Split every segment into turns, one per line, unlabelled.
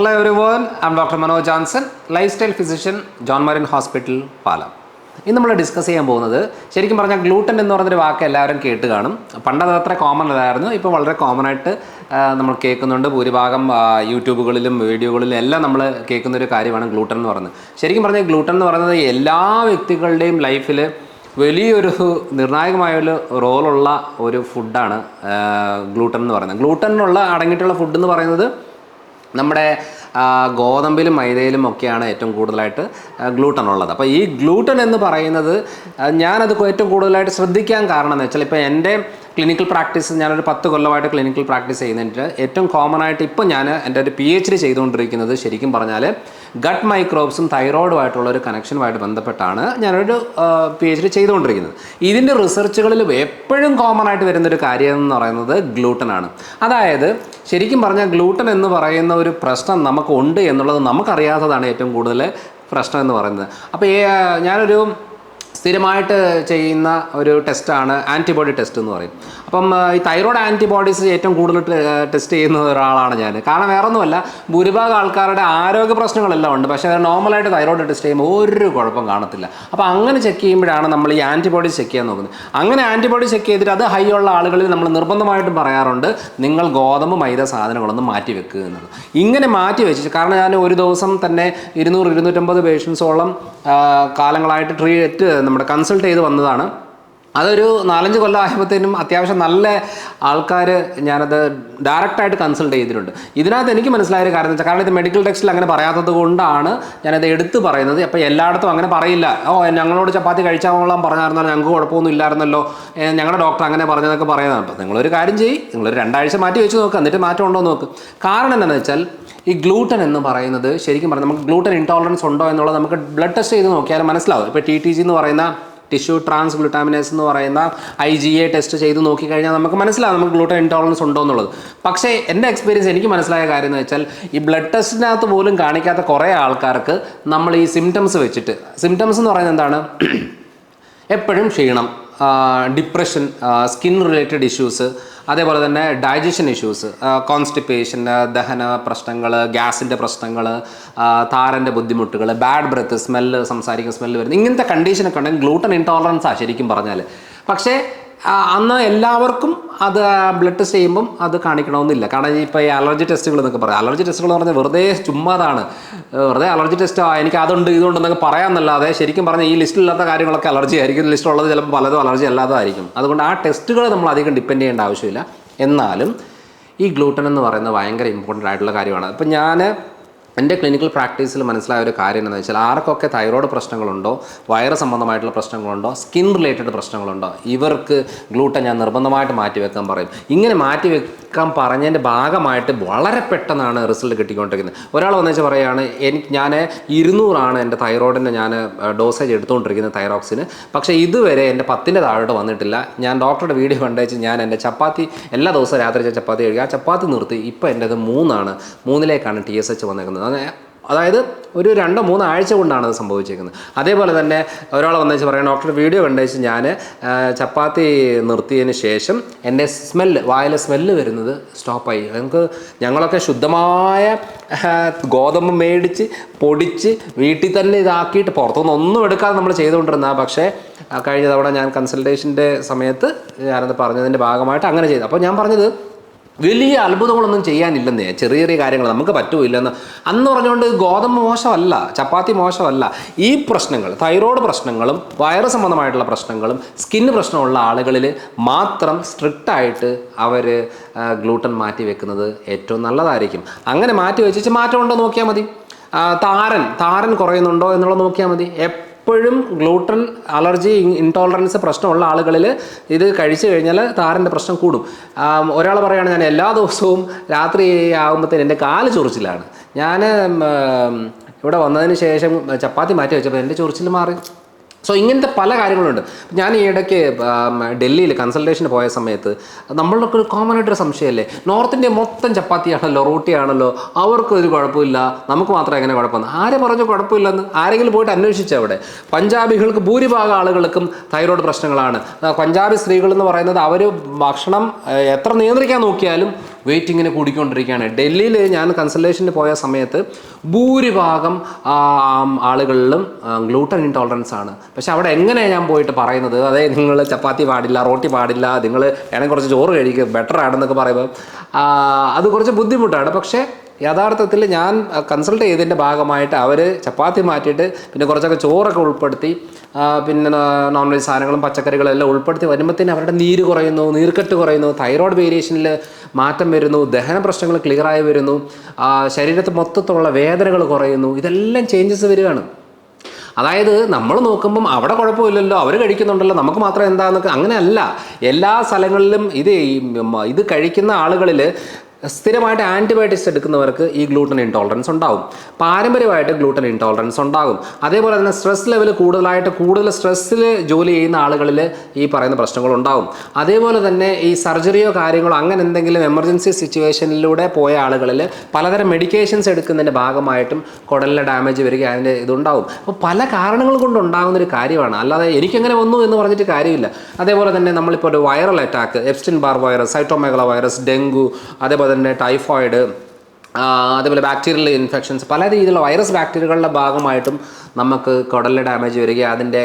One I'm doctor Manoj Johnson lifestyle physician John Marin hospital പാലം ഇന്ന് നമ്മൾ discuss ചെയ്യാൻ പോകുന്നത് ശരിക്കും പറഞ്ഞാൽ ഗ്ലൂട്ടൻ എന്ന് പറഞ്ഞൊരു വാക്ക് എല്ലാവരും കേട്ട് കാണും. പണ്ട് അത് അത്ര കോമൺ അല്ലായിരുന്നു. ഇപ്പോൾ വളരെ കോമൺ ആയിട്ട് നമ്മൾ കേൾക്കുന്നുണ്ട്. ഭൂരിഭാഗം യൂട്യൂബുകളിലും വീഡിയോകളിലും എല്ലാം നമ്മൾ കേൾക്കുന്ന ഒരു കാര്യമാണ് ഗ്ലൂട്ടൻ എന്ന് പറയുന്നത്. ശരിക്കും പറഞ്ഞാൽ ഗ്ലൂട്ടൻ എന്ന് പറയുന്നത് എല്ലാ വ്യക്തികളുടെയും ലൈഫിൽ വലിയൊരു നിർണായകമായ ഒരു റോളുള്ള ഒരു ഫുഡാണ് ഗ്ലൂട്ടൻ എന്ന് പറയുന്നത്. ഗ്ലൂട്ടനിലുള്ള അടങ്ങിയിട്ടുള്ള ഫുഡ് എന്ന് പറയുന്നത് നമ്മുടെ ഗോതമ്പിലും മൈദയിലും ഒക്കെയാണ് ഏറ്റവും കൂടുതലായിട്ട് ഗ്ലൂട്ടൻ ഉള്ളത്. അപ്പോൾ ഈ ഗ്ലൂട്ടൻ എന്ന് പറയുന്നത് ഞാനത് ഏറ്റവും കൂടുതലായിട്ട് ശ്രദ്ധിക്കാൻ കാരണം എന്ന് വെച്ചാൽ ഇപ്പോൾ എന്റെ ക്ലിനിക്കൽ പ്രാക്ടീസ് ഞാനൊരു പത്ത് കൊല്ലമായിട്ട് ക്ലിനിക്കൽ പ്രാക്ടീസ് ചെയ്യുന്നതിന്റെ ഏറ്റവും കോമൺ ആയിട്ട് ഇപ്പോൾ ഞാൻ എന്റെ ഒരു പി എച്ച് ഡി ചെയ്തുകൊണ്ടിരിക്കുന്നത് ശരിക്കും പറഞ്ഞാൽ ഗട്ട് മൈക്രോബ്സും തൈറോയിഡുമായിട്ടുള്ള ഒരു കണക്ഷനുമായിട്ട് ബന്ധപ്പെട്ടാണ് ഞാനൊരു പി എച്ച് ഡി ചെയ്തുകൊണ്ടിരിക്കുന്നത്. ഇതിന്റെ റിസർച്ചുകളിൽ എപ്പോഴും കോമൺ ആയിട്ട് വരുന്നൊരു കാര്യം എന്ന് പറയുന്നത് ഗ്ലൂട്ടൻ ആണ്. അതായത് ശരിക്കും പറഞ്ഞാൽ ഗ്ലൂട്ടൻ എന്ന് പറയുന്ന ഒരു പ്രശ്നം നമുക്കുണ്ട് എന്നുള്ളത് നമുക്കറിയാത്തതാണ് ഏറ്റവും കൂടുതൽ പ്രശ്നം എന്ന് പറയുന്നത്. അപ്പോൾ ഞാനൊരു സ്ഥിരമായിട്ട് ചെയ്യുന്ന ഒരു ടെസ്റ്റാണ് ആന്റിബോഡി ടെസ്റ്റ് എന്ന് പറയും. അപ്പം ഈ തൈറോയ്ഡ് ആന്റിബോഡീസ് ഏറ്റവും കൂടുതൽ ടെസ്റ്റ് ചെയ്യുന്ന ഒരാളാണ് ഞാൻ. കാരണം വേറെ ഒന്നുമല്ല ഭൂരിഭാഗം ആൾക്കാരുടെ ആരോഗ്യ പ്രശ്നങ്ങളെല്ലാം ഉണ്ട്. പക്ഷേ നോർമലായിട്ട് തൈറോയ്ഡ് ടെസ്റ്റ് ചെയ്യുമ്പോൾ ഒരു കുഴപ്പം കാണത്തില്ല. അപ്പോൾ അങ്ങനെ ചെക്ക് ചെയ്യുമ്പോഴാണ് നമ്മൾ ഈ ആന്റിബോഡീസ് ചെക്ക് ചെയ്യാൻ നോക്കുന്നത്. അങ്ങനെ ആന്റിബോഡി ചെക്ക് ചെയ്തിട്ട് അത് ഹൈ ഉള്ള ആളുകളിൽ നമ്മൾ നിർബന്ധമായിട്ടും പറയാറുണ്ട് നിങ്ങൾ ഗോതമ്പ് മൈദ സാധനങ്ങളൊന്നും മാറ്റി വെക്കുക എന്നുള്ളത്. ഇങ്ങനെ മാറ്റി വെച്ച് കാരണം ഞാൻ ഒരു ദിവസം തന്നെ ഇരുന്നൂറ് ഇരുന്നൂറ്റമ്പത് പേഷ്യൻസോളം കാലങ്ങളായിട്ട് ട്രീറ്റ് നമ്മുടെ കൺസൾട്ട് ചെയ്ത് വന്നതാണ്. അതൊരു നാലഞ്ച് കൊല്ലം ആയപ്പോഴത്തേനും അത്യാവശ്യം നല്ല ആൾക്കാർ ഞാനത് ഡയറക്റ്റായിട്ട് കൺസൾട്ട് ചെയ്തിട്ടുണ്ട്. ഇതിനകത്ത് എനിക്ക് മനസ്സിലായ ഒരു കാര്യം വെച്ചാൽ കാരണം ഇത് മെഡിക്കൽ ടെക്സ്റ്റിൽ അങ്ങനെ പറയാത്തത് കൊണ്ടാണ് ഞാനത് എടുത്ത് പറയുന്നത്. അപ്പോൾ എല്ലായിടത്തും അങ്ങനെ പറയില്ല. ഓ ഞങ്ങളോട് ചപ്പാത്തി കഴിച്ചാൽ കൊള്ളാം പറഞ്ഞായിരുന്നല്ലോ ഞങ്ങൾക്ക് കുഴപ്പമൊന്നും ഇല്ലായിരുന്നല്ലോ. ഞങ്ങളുടെ ഡോക്ടർ അങ്ങനെ പറഞ്ഞതൊക്കെ പറയുന്നതാണ്. അപ്പോൾ നിങ്ങളൊരു കാര്യം ചെയ്യും. നിങ്ങളൊരു രണ്ടാഴ്ച മാറ്റി വെച്ച് നോക്കുക എന്നിട്ട് മാറ്റം ഉണ്ടോ എന്ന് നോക്ക്. കാരണം എന്താണെന്ന് വെച്ചാൽ ഈ ഗ്ലൂട്ടൻ എന്ന് പറയുന്നത് ശരിക്കും പറഞ്ഞാൽ നമുക്ക് ഗ്ലൂട്ടൻ ഇൻടോളറൻസ് ഉണ്ടോ എന്നുള്ളത് നമുക്ക് ബ്ലഡ് ടെസ്റ്റ് ചെയ്ത് നോക്കിയാൽ മനസ്സിലാവും. ഇപ്പോൾ ടി ടി ജി എന്ന് പറയുന്ന ടിഷ്യൂ ട്രാൻസ് ഗ്ലൂട്ടാമിനേസ് എന്ന് പറയുന്ന ഐ ജി എ ടെസ്റ്റ് ചെയ്ത് നോക്കിക്കഴിഞ്ഞാൽ നമുക്ക് മനസ്സിലാവും നമുക്ക് ഗ്ലൂട്ടൻ ഇൻടോളറൻസ് ഉണ്ടോ എന്നുള്ളത്. പക്ഷേ എന്റെ എക്സ്പീരിയൻസ് എനിക്ക് മനസ്സിലായ കാര്യം എന്ന് വെച്ചാൽ ഈ ബ്ലഡ് ടെസ്റ്റിനകത്ത് പോലും കാണിക്കാത്ത കുറേ ആൾക്കാർക്ക് നമ്മൾ ഈ സിംറ്റംസ് വെച്ചിട്ട് സിംറ്റംസ് എന്ന് പറയുന്നത് എന്താണ്? എപ്പോഴും ക്ഷീണം. ഡിപ്രഷൻ സ്കിൻ റിലേറ്റഡ് ഇഷ്യൂസ് അതേപോലെ തന്നെ ഡൈജഷൻ ഇഷ്യൂസ് കോൺസ്റ്റിപ്പേഷൻ ദഹന പ്രശ്നങ്ങൾ ഗ്യാസിന്റെ പ്രശ്നങ്ങൾ താരന്റെ ബുദ്ധിമുട്ടുകൾ ബാഡ് ബ്രത്ത് സ്മെല്ല് സംസാരിക്കുന്ന സ്മെല്ല് വരുന്നത് ഇങ്ങനത്തെ കണ്ടീഷനൊക്കെ ഉണ്ടെങ്കിൽ ഗ്ലൂട്ടൻ ഇൻടോളറൻസാണ് ശരിക്കും പറഞ്ഞാൽ പക്ഷേ അന്ന് എല്ലാവർക്കും അത് ബ്ലഡ് ടെസ്റ്റ് ചെയ്യുമ്പം അത് കാണിക്കണമെന്നില്ല. കാരണം ഇപ്പോൾ ഈ അലർജി ടെസ്റ്റുകൾ എന്നൊക്കെ പറയാം. അലർജി ടെസ്റ്റുകൾ എന്ന് പറഞ്ഞാൽ വെറുതെ ചുമ്മാതാണ്. വെറുതെ അലർജി ടെസ്റ്റ് എനിക്ക് അതുണ്ട് ഇതുണ്ടെന്നൊക്കെ പറയാമെന്നല്ലാതെ ശരിക്കും പറഞ്ഞാൽ ഈ ലിസ്റ്റിലില്ലാത്ത കാര്യങ്ങളൊക്കെ അലർജി ആയിരിക്കും. ലിസ്റ്റുള്ളത് ചിലപ്പോൾ പലതും അലർജി അല്ലാത്തതായിരിക്കും അതുകൊണ്ട് ആ ടെസ്റ്റുകൾ നമ്മൾ അധികം ഡിപ്പെൻഡ് ചെയ്യേണ്ട ആവശ്യമില്ല. എന്നാലും ഈ ഗ്ലൂട്ടൻ എന്ന് പറയുന്നത് ഭയങ്കര ഇമ്പോർട്ടന്റ് ആയിട്ടുള്ള കാര്യമാണ്. ഇപ്പം ഞാൻ എന്റെ ക്ലിനിക്കൽ പ്രാക്ടീസിൽ മനസ്സിലായ ഒരു കാര്യം എന്താണെന്ന് വെച്ചാൽ ആർക്കൊക്കെ തൈറോയ്ഡ് പ്രശ്നങ്ങളുണ്ടോ വയറ് സംബന്ധമായിട്ടുള്ള പ്രശ്നങ്ങളുണ്ടോ സ്കിൻ റിലേറ്റഡ് പ്രശ്നങ്ങളുണ്ടോ ഇവർക്ക് ഗ്ലൂട്ടൻ ഞാൻ നിർബന്ധമായിട്ട് മാറ്റി വെക്കാൻ പറയും. ഇങ്ങനെ മാറ്റി വെക്കാൻ പറഞ്ഞതിന്റെ ഭാഗമായിട്ട് വളരെ പെട്ടെന്നാണ് റിസൾട്ട് കിട്ടിക്കൊണ്ടിരിക്കുന്നത്. ഒരാൾ വന്നേച്ച് പറയുകയാണ് എനിക്ക് ഞാൻ ഇരുന്നൂറാണ് എന്റെ തൈറോയിഡിന്റെ ഞാൻ ഡോസേജ് എടുത്തുകൊണ്ടിരിക്കുന്നത് തൈറോക്സിന് പക്ഷേ ഇതുവരെ എന്റെ പത്തിന്റെ താഴോട്ട് വന്നിട്ടില്ല. ഞാൻ ഡോക്ടറുടെ വീഡിയോ കണ്ടേച്ച് ഞാൻ എന്റെ ചപ്പാത്തി എല്ലാ ദിവസവും രാത്രി ചപ്പാത്തി കഴിക്കുക ആ ചപ്പാത്തി നിർത്തി ഇപ്പോൾ എന്റെത് മൂന്നാണ്. മൂന്നിലേക്കാണ് ടി എസ് എച്ച് വന്നേക്കുന്നത്. അങ്ങനെ അതായത് ഒരു രണ്ടോ മൂന്നോ ആഴ്ച കൊണ്ടാണ് അത് സംഭവിച്ചേക്കുന്നത് അതേപോലെ തന്നെ ഒരാൾ വന്നേച്ച് പറയാം ഡോക്ടർ വീഡിയോ കണ്ടേച്ച് ഞാൻ ചപ്പാത്തി നിർത്തിയതിന് ശേഷം എന്റെ സ്മെല്ല് വായിലെ സ്മെല്ല് വരുന്നത് സ്റ്റോപ്പായി. ഞങ്ങൾക്ക് ഞങ്ങളൊക്കെ ശുദ്ധമായ ഗോതമ്പ് മേടിച്ച് പൊടിച്ച് വീട്ടിൽ തന്നെ ഇതാക്കിയിട്ട് പുറത്തുനിന്ന് ഒന്നും എടുക്കാതെ നമ്മൾ ചെയ്തുകൊണ്ടിരുന്ന പക്ഷേ കഴിഞ്ഞ തവണ ഞാൻ കൺസൾട്ടേഷന്റെ സമയത്ത് ഞാനത് പറഞ്ഞതിന്റെ ഭാഗമായിട്ട് അങ്ങനെ ചെയ്തു. അപ്പോൾ ഞാൻ പറഞ്ഞത് വലിയ അത്ഭുതങ്ങളൊന്നും ചെയ്യാനില്ലെന്നേ. ചെറിയ ചെറിയ കാര്യങ്ങൾ നമുക്ക് പറ്റൂല്ലെന്ന്. അന്ന് പറഞ്ഞുകൊണ്ട് ഗോതമ്പ് മോശമല്ല ചപ്പാത്തി മോശമല്ല. ഈ പ്രശ്നങ്ങൾ തൈറോയ്ഡ് പ്രശ്നങ്ങളും വയറ് സംബന്ധമായിട്ടുള്ള പ്രശ്നങ്ങളും സ്കിന്ന് പ്രശ്നമുള്ള ആളുകളിൽ മാത്രം സ്ട്രിക്റ്റായിട്ട് അവർ ഗ്ലൂട്ടൻ മാറ്റി വെക്കുന്നത് ഏറ്റവും നല്ലതായിരിക്കും. അങ്ങനെ മാറ്റി വെച്ചിട്ട് മാറ്റമുണ്ടോ നോക്കിയാൽ മതി. താരൻ താരൻ കുറയുന്നുണ്ടോ എന്നുള്ളത് നോക്കിയാൽ മതി. എപ്പോഴും ഗ്ലൂട്ടൻ അലർജി ഇൻടോളറൻസ് പ്രശ്നമുള്ള ആളുകളിൽ ഇത് കഴിച്ചു കഴിഞ്ഞാൽ താരന്റെ പ്രശ്നം കൂടും. ഒരാൾ പറയുകയാണ് ഞാൻ എല്ലാ ദിവസവും രാത്രി ആകുമ്പോഴത്തേന് എന്റെ കാൽ ചൊറിച്ചിലാണ്. ഞാൻ ഇവിടെ വന്നതിന് ശേഷം ചപ്പാത്തി മാറ്റി വെച്ചപ്പോൾ എന്റെ ചൊറിച്ചിൽ മാറി. സോ ഇങ്ങനത്തെ പല കാര്യങ്ങളുണ്ട്. ഞാൻ ഈ ഇടയ്ക്ക് ഡൽഹിയിൽ കൺസൾട്ടേഷന് പോയ സമയത്ത് നമ്മളൊക്കെ ഒരു കോമൺ ആയിട്ടൊരു സംശയമല്ലേ നോർത്ത് ഇന്ത്യ മൊത്തം ചപ്പാത്തിയാണല്ലോ റോട്ടിയാണല്ലോ അവർക്ക് ഒരു കുഴപ്പമില്ല നമുക്ക് മാത്രം എങ്ങനെ കുഴപ്പമെന്ന്? ആരെ പറഞ്ഞു കുഴപ്പമില്ലെന്ന്? ആരെങ്കിലും പോയിട്ട് അന്വേഷിച്ചു അവിടെ. പഞ്ചാബികൾക്ക് ഭൂരിഭാഗം ആളുകൾക്കും തൈറോയ്ഡ് പ്രശ്നങ്ങളാണ്. പഞ്ചാബി സ്ത്രീകൾ എന്ന് പറയുന്നത് അവർ ഭക്ഷണം എത്ര നിയന്ത്രിക്കാൻ നോക്കിയാലും വെയിറ്റ് ഇങ്ങനെ കൂടിക്കൊണ്ടിരിക്കുകയാണ്. ഡൽഹിയിൽ ഞാൻ കൺസൾട്ടേഷന് പോയ സമയത്ത് ഭൂരിഭാഗം ആളുകളിലും ഗ്ലൂട്ടൻ ഇൻടോളറൻസ് ആണ്. പക്ഷെ അവിടെ എങ്ങനെയാണ് ഞാൻ പോയിട്ട് പറയുന്നത്? അതായത് നിങ്ങൾ ചപ്പാത്തി പാടില്ല റോട്ടി പാടില്ല നിങ്ങൾ വേണമെങ്കിൽ കുറച്ച് ചോറ് കഴിക്കുക ബെറ്റർ ആണെന്നൊക്കെ പറയുമ്പോൾ അത് കുറച്ച് ബുദ്ധിമുട്ടാണ്. പക്ഷേ യഥാർത്ഥത്തിൽ ഞാൻ കൺസൾട്ട് ചെയ്തതിന്റെ ഭാഗമായിട്ട് അവർ ചപ്പാത്തി മാറ്റിയിട്ട് പിന്നെ കുറച്ചൊക്കെ ചോറൊക്കെ ഉൾപ്പെടുത്തി പിന്നെ നോൺ വെജ് സാധനങ്ങളും പച്ചക്കറികളും എല്ലാം ഉൾപ്പെടുത്തി വരുമ്പോഴത്തേന് അവരുടെ നീര് കുറയുന്നു നീർക്കെട്ട് കുറയുന്നു തൈറോയ്ഡ് വേരിയേഷനിൽ മാറ്റം വരുന്നു ദഹന പ്രശ്നങ്ങൾ ക്ലിയറായി വരുന്നു ശരീരത്ത് മൊത്തത്തിലുള്ള വേദനകൾ കുറയുന്നു ഇതെല്ലാം ചേഞ്ചസ് വരികയാണ്. അതായത് നമ്മൾ നോക്കുമ്പം അവിടെ കുഴപ്പമില്ലല്ലോ അവർ കഴിക്കുന്നുണ്ടല്ലോ നമുക്ക് മാത്രം എന്താണെന്നൊക്കെ അങ്ങനെയല്ല. എല്ലാ സ്ഥലങ്ങളിലും ഇത് ഇത് കഴിക്കുന്ന ആളുകളിൽ സ്ഥിരമായിട്ട് ആന്റിബയോട്ടിക്സ് എടുക്കുന്നവർക്ക് ഈ ഗ്ലൂട്ടൻ ഇൻടോളറൻസ് ഉണ്ടാകും പാരമ്പര്യമായിട്ട് ഗ്ലൂട്ടൻ ഇൻടോളറൻസ് ഉണ്ടാകും. അതേപോലെ തന്നെ സ്ട്രെസ് ലെവൽ കൂടുതലായിട്ട് കൂടുതൽ സ്ട്രെസ്സിൽ ജോലി ചെയ്യുന്ന ആളുകളിൽ ഈ പറയുന്ന പ്രശ്നങ്ങളുണ്ടാകും അതേപോലെ തന്നെ ഈ സർജറിയോ കാര്യങ്ങളോ അങ്ങനെ എന്തെങ്കിലും എമർജൻസി സിറ്റുവേഷനിലൂടെ പോയ ആളുകളിൽ പലതരം മെഡിക്കേഷൻസ് എടുക്കുന്നതിന്റെ ഭാഗമായിട്ടും കുടലിലെ ഡാമേജ് വരിക അതിന്റെ ഇതുണ്ടാകും അപ്പോൾ പല കാരണങ്ങൾ കൊണ്ട് ഉണ്ടാകുന്ന ഒരു കാര്യമാണ്. അല്ലാതെ എനിക്കെങ്ങനെ വന്നു എന്ന് പറഞ്ഞിട്ട് കാര്യമില്ല. അതേപോലെ തന്നെ നമ്മളിപ്പോൾ ഒരു viral attack Epstein Barr virus cytomegalo virus dengue അതേപോലെ തന്നെ ടൈഫോയിഡ് അതുപോലെ ബാക്ടീരിയൽ ഇൻഫെക്ഷൻസ് പല രീതിയിലുള്ള വൈറസ് ബാക്ടീരിയകളുടെ ഭാഗമായിട്ടും നമുക്ക് കുടലിൽ ഡാമേജ് വരികയും അതിന്റെ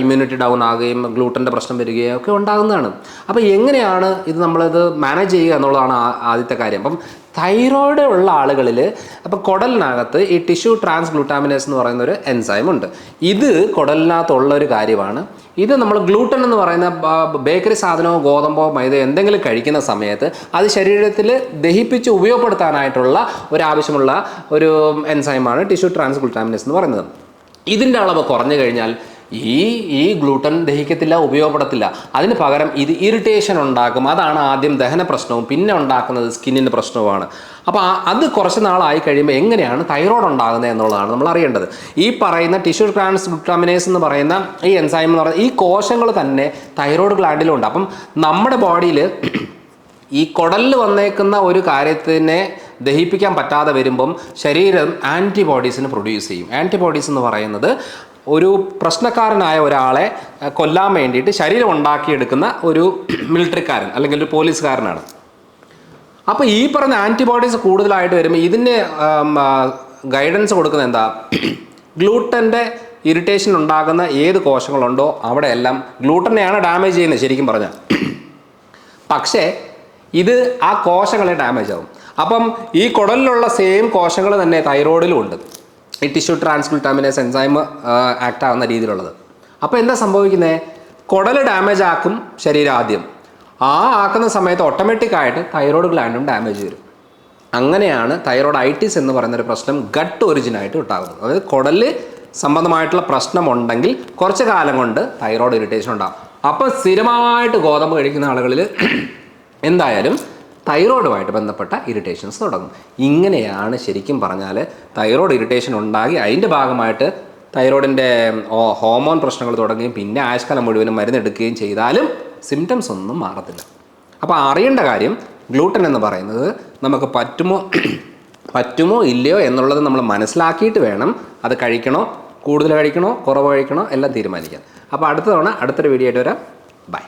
ഇമ്മ്യൂണിറ്റി ഡൗൺ ആകുകയും ഗ്ലൂട്ടന്റെ പ്രശ്നം വരികയും ഒക്കെ ഉണ്ടാകുന്നതാണ്. അപ്പോൾ എങ്ങനെയാണ് ഇത് നമ്മളിത് മാനേജ് ചെയ്യുക എന്നുള്ളതാണ് ആദ്യത്തെ കാര്യം. അപ്പം തൈറോയ്ഡ് ഉള്ള ആളുകളിൽ അപ്പോൾ കുടലിനകത്ത് ഈ ടിഷ്യൂ ട്രാൻസ് ഗ്ലൂട്ടാമിനേസ് എന്ന് പറയുന്ന ഒരു എൻസൈം ഉണ്ട്. ഇത് കുടലിനകത്തുള്ള ഒരു കാര്യമാണ്. ഇത് നമ്മൾ ഗ്ലൂട്ടൻ എന്ന് പറയുന്ന ബേക്കറി സാധനമോ ഗോതമ്പോ മൈദ എന്തെങ്കിലും കഴിക്കുന്ന സമയത്ത് അത് ശരീരത്തിൽ ദഹിപ്പിച്ച് ഉപയോഗപ്പെടുത്താനായിട്ടുള്ള ഒരു ആവശ്യമുള്ള ഒരു എൻസൈമാണ് ടിഷ്യൂ ട്രാൻസ് ഗ്ലൂട്ടാമിനേസ് എന്ന് പറയുന്നത്. ഇതിന്റെ അളവ് കുറഞ്ഞു കഴിഞ്ഞാൽ ഈ ഈ ഗ്ലൂട്ടൻ ദഹിക്കത്തില്ല ഉപയോഗപ്പെടത്തില്ല. അതിന് പകരം ഇത് ഇറിറ്റേഷൻ ഉണ്ടാക്കും. അതാണ് ആദ്യം ദഹന പ്രശ്നവും പിന്നെ ഉണ്ടാക്കുന്നത് സ്കിന്നിന്റെ പ്രശ്നവുമാണ്. അപ്പോൾ അത് കുറച്ച് നാളായി കഴിയുമ്പോൾ എങ്ങനെയാണ് തൈറോയ്ഡ് ഉണ്ടാകുന്നത് എന്നുള്ളതാണ് നമ്മൾ അറിയേണ്ടത്. ഈ പറയുന്ന ടിഷ്യൂ ട്രാൻസ് ഗ്ലൂട്ടാമിനേസ് എന്ന് പറയുന്ന ഈ എൻസൈം എന്ന് പറയുന്ന ഈ കോശങ്ങൾ തന്നെ തൈറോയ്ഡ് ഗ്ലാൻഡിലുണ്ട് അപ്പം നമ്മുടെ ബോഡിയിൽ ഈ കുടലിൽ വന്നേക്കുന്ന ഒരു കാര്യത്തിനെ ദഹിപ്പിക്കാൻ പറ്റാതെ വരുമ്പം ശരീരം ആന്റിബോഡീസിന് പ്രൊഡ്യൂസ് ചെയ്യും. ആന്റിബോഡീസ് എന്ന് പറയുന്നത് ഒരു പ്രശ്നക്കാരനായ ഒരാളെ കൊല്ലാൻ വേണ്ടിയിട്ട് ശരീരം ഉണ്ടാക്കിയെടുക്കുന്ന ഒരു മിലിറ്ററിക്കാരൻ അല്ലെങ്കിൽ ഒരു പോലീസുകാരനാണ്. അപ്പോൾ ഈ പറഞ്ഞ ആന്റിബോഡീസ് കൂടുതലായിട്ട് വരുമ്പോൾ ഇതിന് ഗൈഡൻസ് കൊടുക്കുന്നത് എന്താ? ഗ്ലൂട്ടന്റെ ഇറിറ്റേഷൻ ഉണ്ടാകുന്ന ഏത് കോശങ്ങളുണ്ടോ അവിടെയെല്ലാം ഗ്ലൂട്ടനെയാണ് ഡാമേജ് ചെയ്യുന്നത് ശരിക്കും പറഞ്ഞാൽ. പക്ഷേ ഇത് ആ കോശങ്ങളെ ഡാമേജ് ആവും. അപ്പം ഈ കുടലിലുള്ള സെയിം കോശങ്ങൾ തന്നെ തൈറോയിഡിലും ഉണ്ട്. ഈ ടിഷ്യൂ ട്രാൻസ്ഗ്ലൂട്ടാമിനേസ് എൻസൈം ആക്ട് ആവുന്ന രീതിയിലുള്ളത്. അപ്പോൾ എന്താ സംഭവിക്കുന്നത് കുടൽ ഡാമേജ് ആക്കും ശരീരം ആദ്യം. ആ ആക്കുന്ന സമയത്ത് ഓട്ടോമാറ്റിക്കായിട്ട് തൈറോയ്ഡ് ഗ്ലാൻഡും ഡാമേജ് വരും. അങ്ങനെയാണ് തൈറോയ്ഡ് ഐറ്റിസ് എന്ന് പറയുന്ന ഒരു പ്രശ്നം ഗട്ട് ഒറിജിനായിട്ട് ഉണ്ടാകുന്നത്. അതായത് കുടൽ സംബന്ധമായിട്ടുള്ള പ്രശ്നമുണ്ടെങ്കിൽ കുറച്ച് കാലം കൊണ്ട് തൈറോയ്ഡ് ഇറിറ്റേഷൻ ഉണ്ടാകും. അപ്പം സ്ഥിരമായിട്ട് ഗോതമ്പ് കഴിക്കുന്ന ആളുകളിൽ എന്തായാലും തൈറോയിഡുമായിട്ട് ബന്ധപ്പെട്ട ഇറിറ്റേഷൻസ് തുടങ്ങും. ഇങ്ങനെയാണ് ശരിക്കും പറഞ്ഞാൽ തൈറോയിഡ് ഇറിറ്റേഷൻ ഉണ്ടാകി അതിന്റെ ഭാഗമായിട്ട് തൈറോയിഡിന്റെ ഹോമോൺ പ്രശ്നങ്ങൾ തുടങ്ങുകയും പിന്നെ ആയുഷ്കാലം മുഴുവനും മരുന്നെടുക്കുകയും ചെയ്താലും സിംറ്റംസ് ഒന്നും മാറത്തില്ല. അപ്പോൾ അറിയേണ്ട കാര്യം ഗ്ലൂട്ടൻ എന്ന് പറയുന്നത് നമുക്ക് പറ്റുമോ പറ്റുമോ ഇല്ലയോ എന്നുള്ളത് നമ്മൾ മനസ്സിലാക്കിയിട്ട് വേണം അത് കഴിക്കണോ കൂടുതൽ കഴിക്കണോ കുറവ് കഴിക്കണോ എല്ലാം തീരുമാനിക്കാൻ. അപ്പോൾ അടുത്ത തവണ അടുത്തൊരു വീഡിയോ ആയിട്ട് വരാം. ബൈ